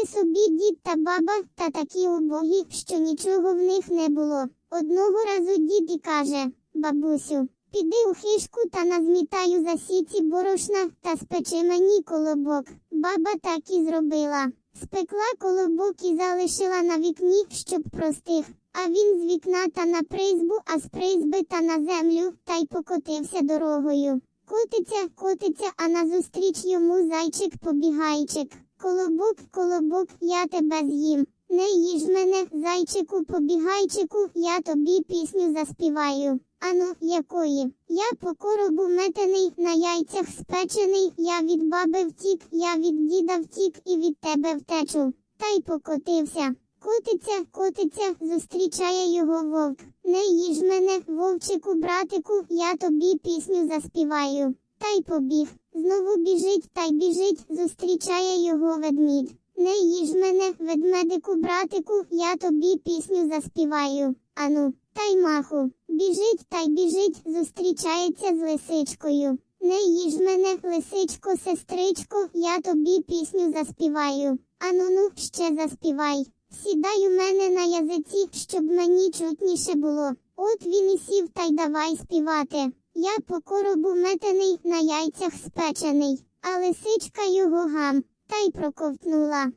Жили собі дід та баба, та такі убогі, що нічого в них не було. Одного разу дід і каже: Бабусю, піди у хишку та назмітаю за сіці борошна та спечи мені колобок. Баба так і зробила. Спекла колобок і залишила на вікні, щоб простих. А він з вікна та на призбу, а з призби та на землю, та й покотився дорогою. Котиться, котиться, а назустріч йому зайчик побігайчик. Колобок, колобок, я тебе з'їм. Не їж мене, зайчику, побігайчику, я тобі пісню заспіваю. Ану, якої? Я по коробу метений, на яйцях спечений, я від баби втік, я від діда втік і від тебе втечу. Та й покотився. Котиться, котиться, зустрічає його вовк. Не їж мене, вовчику, братику, я тобі пісню заспіваю. Та й побіг. Знову біжить та й біжить, зустрічає його ведмідь. Не їж мене, ведмедику, братику, я тобі пісню заспіваю. Ану, та й маху. Біжить та й біжить, зустрічається з лисичкою. Не їж мене, лисичко, сестричко, я тобі пісню заспіваю. Ану ну, ще заспівай. Сідай у мене на язиці, щоб мені чутніше було. От він і сів та й давай співати. Я по коробу метений, на яйцях спечений, а лисичка його гам, та й проковтнула.